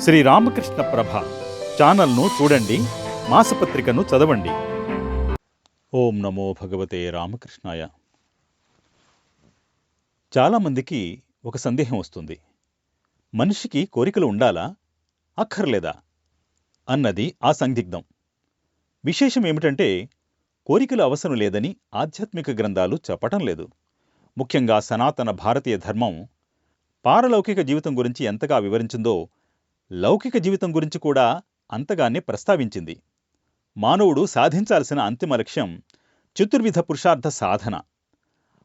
శ్రీ రామకృష్ణ ప్రభ ఛానల్ను చూడండి మాసపత్రికను చదవండి. ఓం నమో భగవతే రామకృష్ణాయ. చాలామందికి ఒక సందేహం వస్తుంది. మనిషికి కోరికలు ఉండాలా? అక్కర్లేదా? అన్నది ఆ సందిగ్ధం. విశేషం ఏమిటంటే కోరికలు అవసరం లేదని ఆధ్యాత్మిక గ్రంథాలు చెప్పటం లేదు. ముఖ్యంగా సనాతన భారతీయ ధర్మం పారలౌకిక జీవితం గురించి ఎంతగా వివరించిందో లౌకిక జీవితం గురించి కూడా అంతగానే ప్రస్తావించింది. మానవుడు సాధించాల్సిన అంతిమ లక్ష్యం చతుర్విధ పురుషార్థ సాధన.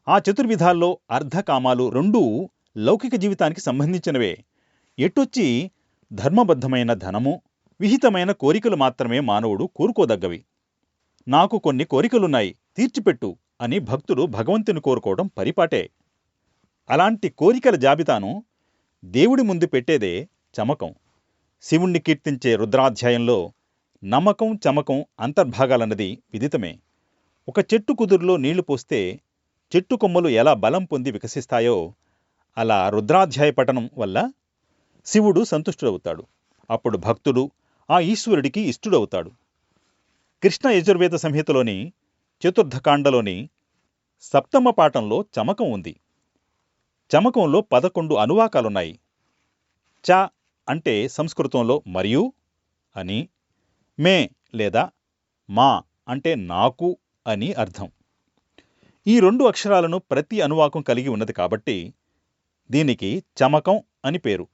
ఆ చతుర్విధాల్లో అర్ధకామాలు రెండూ లౌకిక జీవితానికి సంబంధించినవే. ఎటొచ్చి ధర్మబద్ధమైన ధనము విహితమైన కోరికలు మాత్రమే మానవుడు కోరుకోదగ్గవి. నాకు కొన్ని కోరికలున్నాయి తీర్చిపెట్టు అని భక్తుడు భగవంతుని కోరుకోవడం పరిపాటే. అలాంటి కోరికల జాబితాను దేవుడి ముందు పెట్టేదే చమకం. శివుణ్ణి కీర్తించే రుద్రాధ్యాయంలో నమ్మకం చమకం అంతర్భాగాలన్నది విదితమే. ఒక చెట్టు కుదురులో నీళ్ళు పోస్తే చెట్టు కొమ్మలు ఎలా బలం పొంది వికసిస్తాయో అలా రుద్రాధ్యాయ పఠనం వల్ల శివుడు సంతుష్టుడవుతాడు. అప్పుడు భక్తుడు ఆ ఈశ్వరుడికి ఇష్టుడవుతాడు. కృష్ణ యజుర్వేద సంహితలోని చతుర్థకాండలోని సప్తమ పాఠంలో చమకం ఉంది. చమకంలో పదకొండు అనువాకాలున్నాయి. చ అంటే సంస్కృతంలో మరియు అని మే లేదా మా అంటే నాకు అని అర్థం. ఈ రెండు అక్షరాలను ప్రతి అనువాకం కలిగి ఉన్నది కాబట్టి దీనికి చమకం అని పేరు.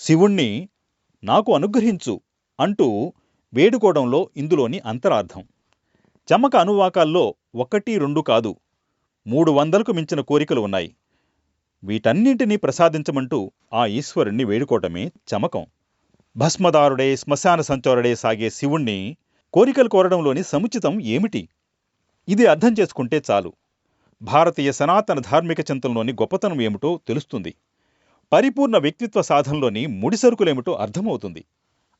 శివుణ్ణి నాకు అనుగ్రహించు అంటూ వేడుకోవడంలో ఇందులోని అంతరార్థం. చమక అనువాకాల్లో ఒకటి రెండు కాదు మూడు వందలకు మించిన కోరికలు ఉన్నాయి. వీటన్నింటినీ ప్రసాదించమంటూ ఆ ఈశ్వరుణ్ణి వేడుకోవటమే చమకం. భస్మదారుడే శ్మశాన సంచోరుడే సాగే శివుణ్ణి కోరికలు కోరడంలోని సముచితం ఏమిటి? ఇది అర్థం చేసుకుంటే చాలు. భారతీయ సనాతన ధార్మిక చింతనలోని గొప్పతనం ఏమిటో తెలుస్తుంది. పరిపూర్ణ వ్యక్తిత్వ సాధనలోని ముడిసరుకులేమిటో అర్థమవుతుంది.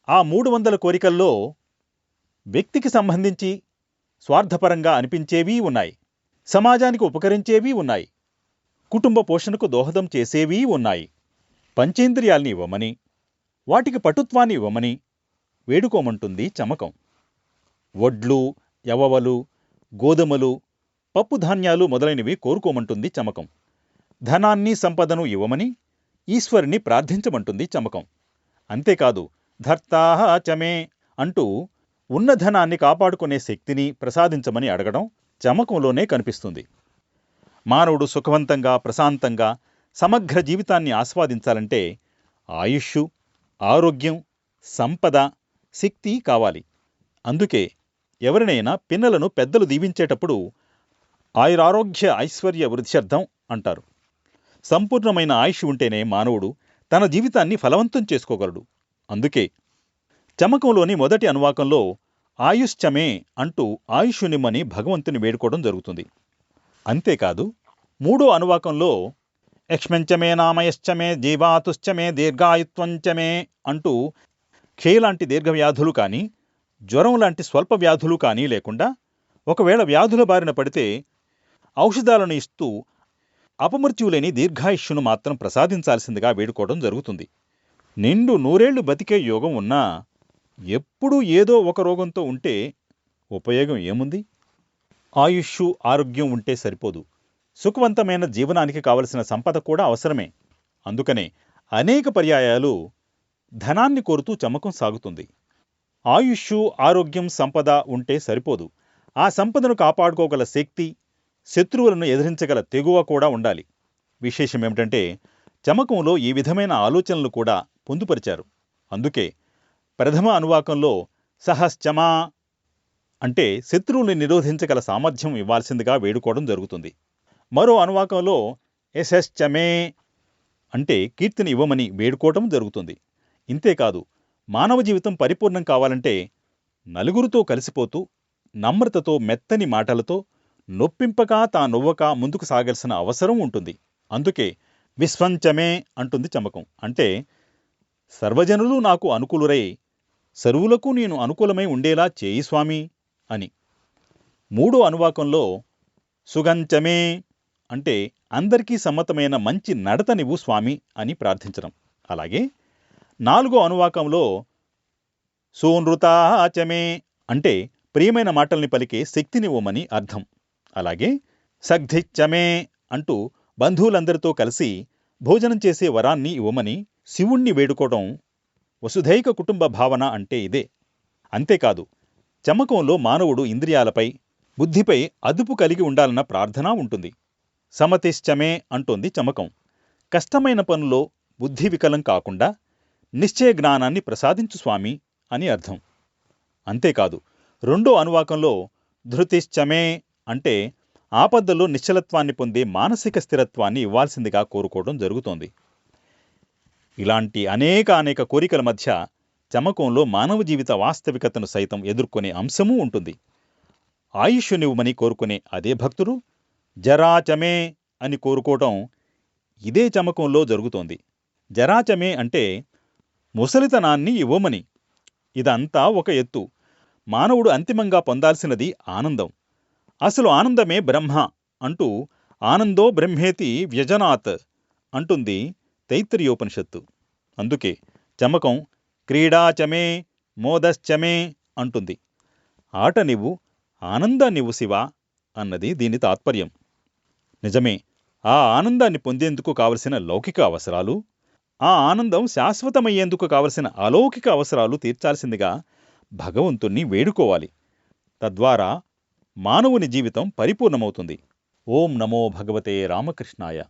ఆ మూడు వందల కోరికల్లో వ్యక్తికి సంబంధించి స్వార్థపరంగా అనిపించేవీ ఉన్నాయి. సమాజానికి ఉపకరించేవీ ఉన్నాయి. కుటుంబ పోషణకు దోహదం చేసేవీ ఉన్నాయి. పంచేంద్రియాల్ని ఇవ్వమని వాటికి పటుత్వాన్ని ఇవ్వమని వేడుకోమంటుంది చమకం. వడ్లు యవవలు గోధుమలు పప్పు ధాన్యాలు మొదలైనవి కోరుకోమంటుంది చమకం. ధనాన్ని సంపదను ఇవ్వమని ఈశ్వరుని ప్రార్థించమంటుంది చమకం. అంతేకాదు ధర్తాహ చమే అంటూ ఉన్న ధనాన్ని కాపాడుకునే శక్తిని ప్రసాదించమని అడగడం చమకంలోనే కనిపిస్తుంది. మానవుడు సుఖవంతంగా ప్రశాంతంగా సమగ్ర జీవితాన్ని ఆస్వాదించాలంటే ఆయుష్షు ఆరోగ్యం సంపద శక్తి కావాలి. అందుకే ఎవరినైనా పిన్నలను పెద్దలు దీవించేటప్పుడు ఆయురారోగ్య ఐశ్వర్య వృద్ధ్యర్థం అంటారు. సంపూర్ణమైన ఆయుష్ ఉంటేనే మానవుడు తన జీవితాన్ని ఫలవంతం చేసుకోగలడు. అందుకే చమకంలోని మొదటి అనువాకంలో ఆయుష్చమే అంటూ ఆయుష్యునిమ్మని భగవంతుని వేడుకోవడం జరుగుతుంది. అంతేకాదు మూడో అనువాకంలో యక్ష్మంచమే నామయశ్చమే జీవాతుశ్చమే దీర్ఘాయుత్వంచమే అంటూ క్షయ లాంటి దీర్ఘవ్యాధులు కానీ జ్వరం లాంటి స్వల్ప వ్యాధులు కానీ లేకుండా ఒకవేళ వ్యాధుల బారిన పడితే ఔషధాలను ఇస్తూ అపమృత్యులేని దీర్ఘాయుష్యును మాత్రం ప్రసాదించాల్సిందిగా వేడుకోవడం జరుగుతుంది. నిండు నూరేళ్ళు బతికే యోగం ఉన్నా ఎప్పుడూ ఏదో ఒక రోగంతో ఉంటే ఉపయోగం ఏముంది? ఆయుష్ ఆరోగ్యం ఉంటే సరిపోదు. సుఖవంతమైన జీవనానికి కావలసిన సంపద కూడా అవసరమే. అందుకనే అనేక పర్యాయాలు ధనాన్ని కోరుతూ చమకం సాగుతుంది. ఆయుష్ ఆరోగ్యం సంపద ఉంటే సరిపోదు. ఆ సంపదను కాపాడుకోగల శక్తి శత్రువులను ఎదిరించగల తెగువ కూడా ఉండాలి. విశేషం ఏమిటంటే చమకంలో ఈ విధమైన ఆలోచనలు కూడా పొందుపరిచారు. అందుకే ప్రథమ అనువాకంలో సహశ్చమా అంటే శత్రువుల్ని నిరోధించగల సామర్థ్యం ఇవ్వాల్సిందిగా వేడుకోవడం జరుగుతుంది. మరో అనువాకంలో ఎస్ఎశ్చమే అంటే కీర్తిని ఇవ్వమని వేడుకోవటం జరుగుతుంది. ఇంతేకాదు మానవ జీవితం పరిపూర్ణం కావాలంటే నలుగురితో కలిసిపోతూ నమ్రతతో మెత్తని మాటలతో నొప్పింపక తా నొవ్వక ముందుకు సాగాల్సిన అవసరం ఉంటుంది. అందుకే విశ్వంచమే అంటుంది చమకం. అంటే సర్వజనులు నాకు అనుకూలురై సరువులకు నేను అనుకూలమై ఉండేలా చేయి స్వామి. అని. మూడో అనువాకంలో సుగంచమే అంటే అందరికీ సమ్మతమైన మంచి నడత నడతనివ్వు స్వామి అని ప్రార్థించడం. అలాగే నాలుగో అనువాకంలో సూనృతాచమే అంటే ప్రియమైన మాటల్ని పలికే శక్తినివ్వమని అర్థం. అలాగే సగ్ధిచ్చమే అంటూ బంధువులందరితో కలిసి భోజనం చేసే వరాన్ని ఇవ్వమని శివుణ్ణి వేడుకోవడం వసుధైక కుటుంబ భావన అంటే ఇదే. అంతేకాదు చమకంలో మానవుడు ఇంద్రియాలపై బుద్ధిపై అదుపు కలిగి ఉండాలన్న ప్రార్థన ఉంటుంది. సమతిశ్చమే అంటోంది చమకం. కష్టమైన పనులో బుద్ధి వికలం కాకుండా నిశ్చయ జ్ఞానాన్ని ప్రసాదించు స్వామి అని అర్థం. అంతేకాదు రెండో అనువాకంలో ధృతిశ్చమే అంటే ఆపదల్లో నిశ్చలత్వాన్ని పొందే మానసిక స్థిరత్వాన్ని ఇవ్వాల్సిందిగా కోరుకోవడం జరుగుతోంది. ఇలాంటి అనేక అనేక కోరికల మధ్య చమకంలో మానవ జీవిత వాస్తవికతను సైతం ఎదుర్కొనే అంశమూ ఉంటుంది. ఆయుష్యునివ్వమని కోరుకునే అదే భక్తుడు జరాచమే అని కోరుకోవటం ఇదే చమకంలో జరుగుతోంది. జరాచమే అంటే ముసలితనాన్ని ఇవ్వమని. ఇదంతా ఒక ఎత్తు. మానవుడు అంతిమంగా పొందాల్సినది ఆనందం. అసలు ఆనందమే బ్రహ్మ అంటూ ఆనందో బ్రహ్మేతి వ్యజనాత్ అంటుంది తైత్తిరీయోపనిషత్తు. అందుకే చమకం క్రీడాచమే మోదశ్చమే అంటుంది. ఆట నీవు ఆనందాన్నివ్వు శివా అన్నది దీని తాత్పర్యం. నిజమే ఆ ఆనందాన్ని పొందేందుకు కావలసిన లౌకిక అవసరాలు ఆ ఆనందం శాశ్వతమయ్యేందుకు కావలసిన అలౌకిక అవసరాలు తీర్చాల్సిందిగా భగవంతుణ్ణి వేడుకోవాలి. తద్వారా మానవుని జీవితం పరిపూర్ణమవుతుంది. ఓం నమో భగవతే రామకృష్ణాయ.